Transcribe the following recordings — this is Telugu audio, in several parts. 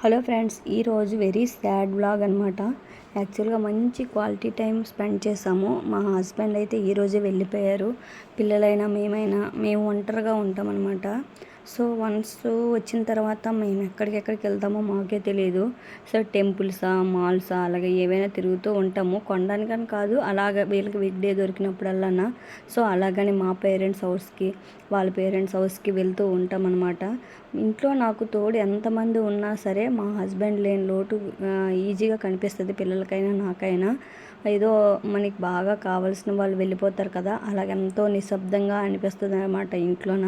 హలో ఫ్రెండ్స్ ఈరోజు వెరీ సాడ్ బ్లాగ్ అనమాట యాక్చువల్గా మంచి క్వాలిటీ టైం స్పెండ్ చేసాము మా హస్బెండ్ అయితే ఈరోజే వెళ్ళిపోయారు. పిల్లలైనా మేమైనా మేము ఒంటరిగా ఉంటామన్నమాట. సో వన్స్ వచ్చిన తర్వాత మేము ఎక్కడికెక్కడికి వెళ్తామో మాకే తెలియదు సో టెంపుల్సా మాల్సా అలాగే ఏవైనా తిరుగుతూ ఉంటాము. కొనడానికని కాదు అలాగ వీళ్ళకి వీక్ డే దొరికినప్పుడల్లా సో అలాగని మా పేరెంట్స్ హౌస్కి వాళ్ళ పేరెంట్స్ హౌస్కి వెళ్తూ ఉంటాం అనమాట ఇంట్లో నాకు తోడు ఎంతమంది ఉన్నా సరే మా హస్బెండ్ లేని లోటు ఈజీగా కనిపిస్తుంది పిల్లలకైనా నాకైనా. ఏదో మనకి బాగా కావాల్సిన వాళ్ళు వెళ్ళిపోతారు కదా అలాగెంతో నిశ్శబ్దంగా అనిపిస్తుంది అనమాట ఇంట్లోన.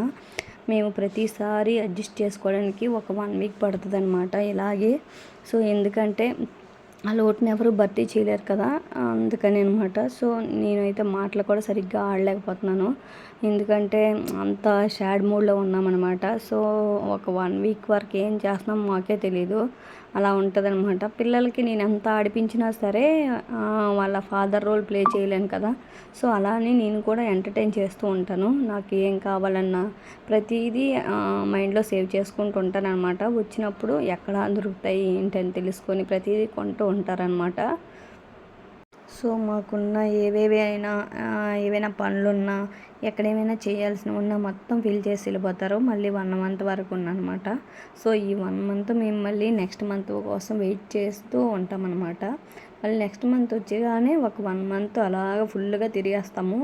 మేము ప్రతిసారి అడ్జస్ట్ చేసుకోవడానికి ఒక వన్ వీక్ పడుతుంది అనమాట ఇలాగే. సో ఎందుకంటే ఆ లోటుని ఎవరు భర్తీ చేయలేరు కదా అందుకని అనమాట సో నేనైతే మాటలు కూడా సరిగ్గా ఆడలేకపోతున్నాను. ఎందుకంటే అంత షాడ్ మూడ్లో ఉన్నామన్నమాట. సో ఒక వన్ వీక్ వరకు ఏం చేస్తున్నాం మాకే తెలీదు. అలా ఉంటుంది అనమాట పిల్లలకి నేను ఎంత ఆడిపించినా సరే వాళ్ళ ఫాదర్ రోల్ ప్లే చేయలేను కదా. సో అలానే నేను కూడా ఎంటర్టైన్ చేస్తూ ఉంటాను. నాకు ఏం కావాలన్నా ప్రతిదీ మైండ్లో సేవ్ చేసుకుంటూ ఉంటాను అనమాట వచ్చినప్పుడు ఎక్కడ దొరుకుతాయి ఏంటని తెలుసుకొని ప్రతిదీ కొంటూ ఉంటారనమాట సో మాకున్న ఏవేవి అయినా ఏవైనా పనులున్నా ఎక్కడేమైనా చేయాల్సిన ఉన్నా మొత్తం ఫిల్ చేసి వెళ్ళిపోతారు. మళ్ళీ వన్ మంత్ వరకు ఉన్నమాట సో ఈ వన్ మంత్ మేము మళ్ళీ నెక్స్ట్ మంత్ కోసం వెయిట్ చేస్తూ ఉంటామన్నమాట. మళ్ళీ నెక్స్ట్ మంత్ వచ్చేగానే ఒక వన్ మంత్ అలాగ ఫుల్గా తిరిగేస్తాము.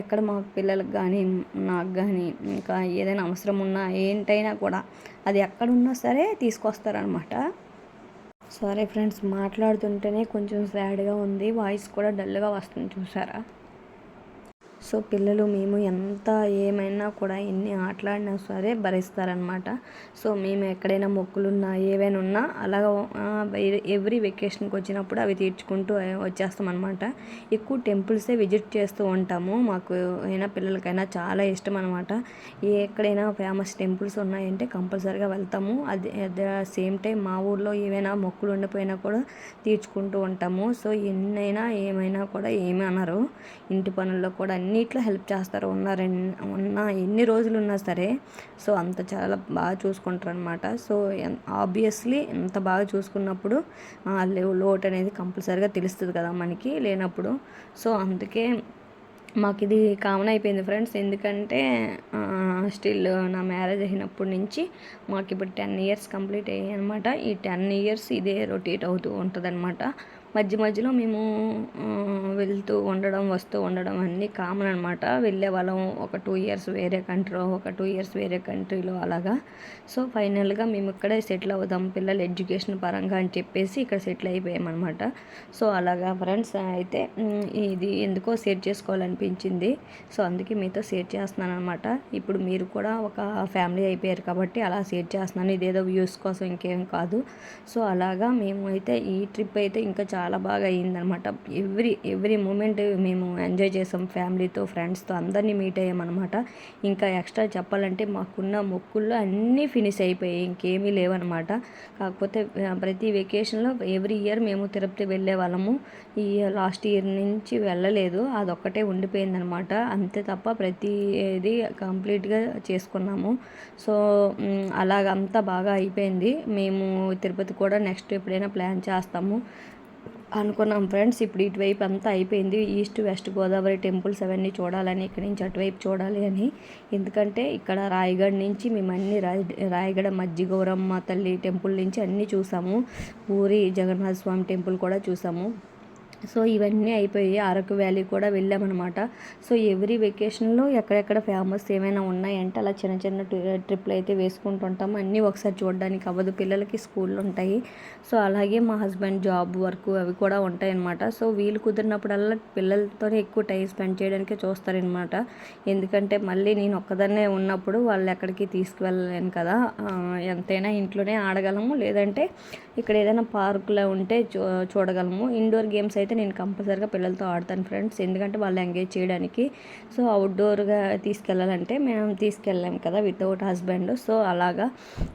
ఎక్కడ మా పిల్లలకు కానీ నాకు కానీ ఇంకా ఏదైనా అవసరం ఉన్నా ఏంటైనా కూడా అది ఎక్కడున్నా సరే తీసుకొస్తారనమాట సారీ ఫ్రెండ్స్ మాట్లాడుతుంటేనే కొంచెం సాడ్గా ఉంది. వాయిస్ కూడా డల్గా వస్తుంది చూసారా? సో పిల్లలు మేము ఎంత ఏమైనా కూడా ఎన్ని ఆటలాడినా సరే భరిస్తారనమాట సో మేము ఎక్కడైనా మొక్కులున్నా ఏవైనా ఉన్నా అలాగ ఎవ్రీ వెకేషన్కి వచ్చినప్పుడు అవి తీర్చుకుంటూ వచ్చేస్తాం అనమాట ఎక్కువ టెంపుల్సే విజిట్ చేస్తూ ఉంటాము. మాకు అయినా పిల్లలకైనా చాలా ఇష్టం అనమాట ఎక్కడైనా ఫేమస్ టెంపుల్స్ ఉన్నాయంటే కంపల్సరీగా వెళ్తాము. అది అట్ ద సేమ్ టైం మా ఊర్లో ఏవైనా మొక్కులు ఉండిపోయినా కూడా తీర్చుకుంటూ ఉంటాము. సో ఎన్నైనా ఏమైనా కూడా ఏమీ అనరు. ఇంటి పనుల్లో కూడా అన్ని అన్నిట్లో హెల్ప్ చేస్తారు. ఉన్న ఉన్న ఎన్ని రోజులు ఉన్నా సరే సో అంత చాలా బాగా చూసుకుంటారు అనమాట సో ఆబ్వియస్లీ ఎంత బాగా చూసుకున్నప్పుడు లోటు అనేది కంపల్సరీగా తెలుస్తుంది కదా మనకి లేనప్పుడు. సో అందుకే మాకు ఇది కామన్ అయిపోయింది ఫ్రెండ్స్. ఎందుకంటే స్టిల్ నా మ్యారేజ్ అయినప్పటి నుంచి మాకు ఇప్పుడు టెన్ ఇయర్స్ కంప్లీట్ అయ్యాయి అనమాట ఈ టెన్ ఇయర్స్ ఇదే రొటేట్ అవుతూ ఉంటుంది అనమాట మధ్య మధ్యలో మేము వెళ్తూ ఉండడం వస్తూ ఉండడం అన్నీ కామన్ అనమాట వెళ్ళే వాళ్ళం ఒక టూ ఇయర్స్ వేరే కంట్రీలో ఒక టూ ఇయర్స్ వేరే కంట్రీలో అలాగా. సో ఫైనల్గా మేము ఇక్కడే సెటిల్ అవుదాం పిల్లలు ఎడ్యుకేషన్ పరంగా అని చెప్పేసి ఇక్కడ సెటిల్ అయిపోయామన్నమాట సో అలాగా ఫ్రెండ్స్ అయితే ఇది ఎందుకో షేర్ చేసుకోవాలనిపించింది. సో అందుకే మీతో షేర్ చేస్తున్నాను అనమాట ఇప్పుడు మీరు మీరు కూడా ఒక ఫ్యామిలీ అయిపోయారు కాబట్టి అలా షేర్ చేస్తున్నాను. ఇదేదో వ్యూస్ కోసం ఇంకేం కాదు. సో అలాగా మేము అయితే ఈ ట్రిప్ అయితే ఇంకా చాలా చాలా బాగా అయ్యిందనమాట ఎవ్రీ ఎవ్రీ మూమెంట్ మేము ఎంజాయ్ చేసాం ఫ్యామిలీతో ఫ్రెండ్స్తో అందరినీ మీట్ అయ్యామన్నమాట. ఇంకా ఎక్స్ట్రా చెప్పాలంటే మాకున్న మొక్కుల్లో అన్నీ ఫినిష్ అయిపోయాయి. ఇంకేమీ లేవన్నమాట. కాకపోతే ప్రతి వెకేషన్లో ఎవ్రీ ఇయర్ మేము తిరుపతి వెళ్ళే వాళ్ళము. ఈ లాస్ట్ ఇయర్ నుంచి వెళ్ళలేదు. అదొక్కటే ఉండిపోయిందనమాట అంతే తప్ప ప్రతి ఇది కంప్లీట్గా చేసుకున్నాము. సో అలాగంతా బాగా అయిపోయింది. మేము తిరుపతి కూడా నెక్స్ట్ ఎప్పుడైనా ప్లాన్ చేస్తాము అనుకున్నాం ఫ్రెండ్స్. ఇప్పుడు ఇటువైపు అంతా అయిపోయింది. ఈస్ట్ వెస్ట్ గోదావరి టెంపుల్స్ అవన్నీ చూడాలని ఇక్కడి నుంచి అటువైపు చూడాలి అని. ఎందుకంటే ఇక్కడ రాయగఢ్ నుంచి మేము అన్ని రాయ రాయగఢ మజ్జిగౌరమ్మ తల్లి టెంపుల్ నుంచి అన్నీ చూసాము. పూరి జగన్నాథ స్వామి టెంపుల్ కూడా చూసాము. సో ఇవన్నీ అయిపోయి అరకు వ్యాలీ కూడా వెళ్ళామన్నమాట. సో ఎవ్రీ వెకేషన్లో ఎక్కడెక్కడ ఫేమస్ ఏమైనా ఉన్నాయంటే అలా చిన్న చిన్న ట్రిప్లు అయితే వేసుకుంటుంటాము అన్నీ ఒకసారి చూడడానికి అవ్వదు. పిల్లలకి స్కూళ్ళు ఉంటాయి. సో అలాగే మా హస్బెండ్ జాబ్ వర్క్ అవి కూడా ఉంటాయి అన్నమాట సో వీలు కుదిరినప్పుడల్లా పిల్లలతోనే ఎక్కువ టైం స్పెండ్ చేయడానికే చూస్తారనమాట ఎందుకంటే మళ్ళీ నేను ఒక్కదాన్నే ఉన్నప్పుడు వాళ్ళు ఎక్కడికి తీసుకువెళ్ళలేను కదా. ఎంతైనా ఇంట్లోనే ఆడగలము. లేదంటే ఇక్కడ ఏదైనా పార్కులో ఉంటే చూ చూడగలము. ఇండోర్ గేమ్స్ అయితే అయితే నేను కంపల్సరీగా పిల్లలతో ఆడతాను ఫ్రెండ్స్. ఎందుకంటే వాళ్ళు ఎంగేజ్ చేయడానికి సో అవుట్డోర్గా తీసుకెళ్ళాలంటే మేము తీసుకెళ్ళాం కదా వితౌట్ హస్బెండ్. సో అలాగా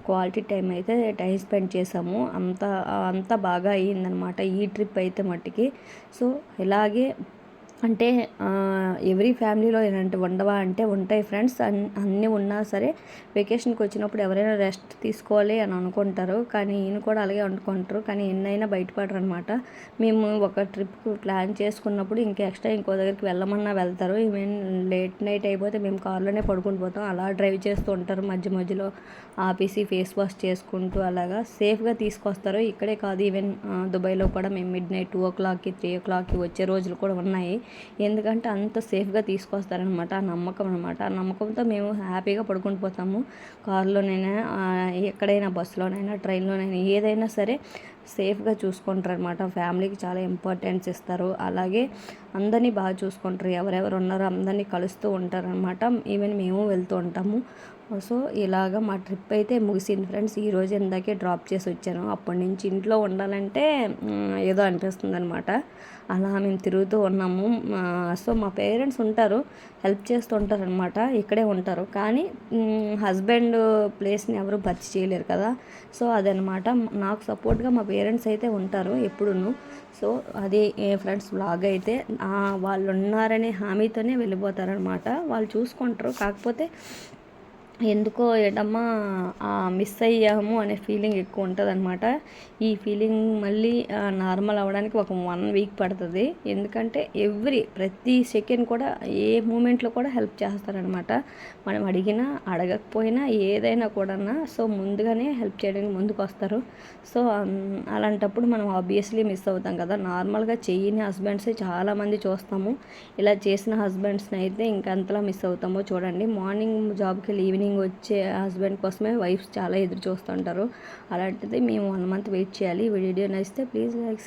క్వాలిటీ టైం అయితే టైం స్పెండ్ చేసాము. అంత అంత బాగా అయ్యిందనమాట ఈ ట్రిప్ అయితే మట్టికి. సో ఇలాగే అంటే ఎవ్రీ ఫ్యామిలీలో ఇలాంటి ఉండవా అంటే ఉంటాయి ఫ్రెండ్స్. అన్ అన్నీ ఉన్నా సరే వెకేషన్కి వచ్చినప్పుడు ఎవరైనా రెస్ట్ తీసుకోవాలి అని అనుకుంటారు. కానీ ఈయన కూడా అలాగే అనుకుంటారు. కానీ ఎన్నైనా బయటపడరు అనమాట మేము ఒక ట్రిప్కి ప్లాన్ చేసుకున్నప్పుడు ఇంకా ఎక్స్ట్రా ఇంకో దగ్గరికి వెళ్ళమన్నా వెళ్తారు. ఈవెన్ లేట్ నైట్ అయిపోతే మేము కార్లోనే పడుకుని పోతాం. అలా డ్రైవ్ చేస్తూ ఉంటారు. మధ్య మధ్యలో ఆపేసి ఫేస్ వాష్ చేసుకుంటూ అలాగా సేఫ్గా తీసుకొస్తారు. ఇక్కడే కాదు. ఈవెన్ దుబాయ్లో కూడా మేము మిడ్ నైట్ టూ ఓ క్లాక్కి త్రీ ఓ క్లాక్కి వచ్చే రోజులు కూడా ఉన్నాయి. ఎందుకంటే అంత సేఫ్గా తీసుకొస్తారనమాట ఆ నమ్మకం అనమాట ఆ నమ్మకంతో మేము హ్యాపీగా పడుకుని పోతాము. కారులోనైనా ఎక్కడైనా బస్సులోనైనా ట్రైన్లోనైనా ఏదైనా సరే సేఫ్గా చూసుకుంటారు అనమాట ఫ్యామిలీకి చాలా ఇంపార్టెన్స్ ఇస్తారు. అలాగే అందరినీ బాగా చూసుకుంటారు. ఎవరెవరు ఉన్నారో అందరినీ కలుస్తూ ఉంటారనమాట ఈవెన్ మేము వెళ్తూ ఉంటాము. సో ఇలాగ మా ట్రిప్ అయితే ముగిసింది ఫ్రెండ్స్. ఈరోజు ఇందాకే డ్రాప్ చేసి వచ్చాను. అప్పటి నుంచి ఇంట్లో ఉండాలంటే ఏదో అనిపిస్తుంది అనమాట అలా మేము తిరుగుతూ ఉన్నాము. సో మా పేరెంట్స్ ఉంటారు. హెల్ప్ చేస్తూ ఉంటారు అనమాట ఇక్కడే ఉంటారు. కానీ హస్బెండ్ ప్లేస్ని ఎవరు భర్తీ చేయలేరు కదా. సో అదనమాట నాకు సపోర్ట్గా మా పేరెంట్స్ అయితే ఉంటారు ఎప్పుడును. సో అది ఫ్రెండ్స్ బ్లాగ్ అయితే వాళ్ళు ఉన్నారనే హామీతోనే వెళ్ళిపోతారనమాట వాళ్ళు చూసుకుంటారు. కాకపోతే ఎందుకో ఏటమ్మా మిస్ అయ్యాము అనే ఫీలింగ్ ఎక్కువ ఉంటుంది అనమాట ఈ ఫీలింగ్ మళ్ళీ నార్మల్ అవ్వడానికి ఒక వన్ వీక్ పడుతుంది. ఎందుకంటే ఎవ్రీ ప్రతి సెకండ్ కూడా ఏ మూమెంట్లో కూడా హెల్ప్ చేస్తారనమాట మనం అడిగినా అడగకపోయినా ఏదైనా కూడా సో ముందుగానే హెల్ప్ చేయడానికి ముందుకు వస్తారు సో అలాంటప్పుడు మనం ఆబ్వియస్లీ మిస్ అవుతాం కదా. నార్మల్గా చేయని హస్బెండ్సే చాలామంది చూస్తాము. ఇలా చేసిన హస్బెండ్స్ని అయితే ఇంకంతలా మిస్ అవుతామో చూడండి. మార్నింగ్ జాబ్కి వెళ్ళి ఈవినింగ్ ఈవినింగ్ వచ్చే హస్బెండ్ కోసమే వైఫ్స్ చాలా ఎదురు చూస్తుంటారు. అలాంటిది మేము వన్ మంత్ వెయిట్ చేయాలి. వీడియో నచ్చితే ప్లీజ్ లైక్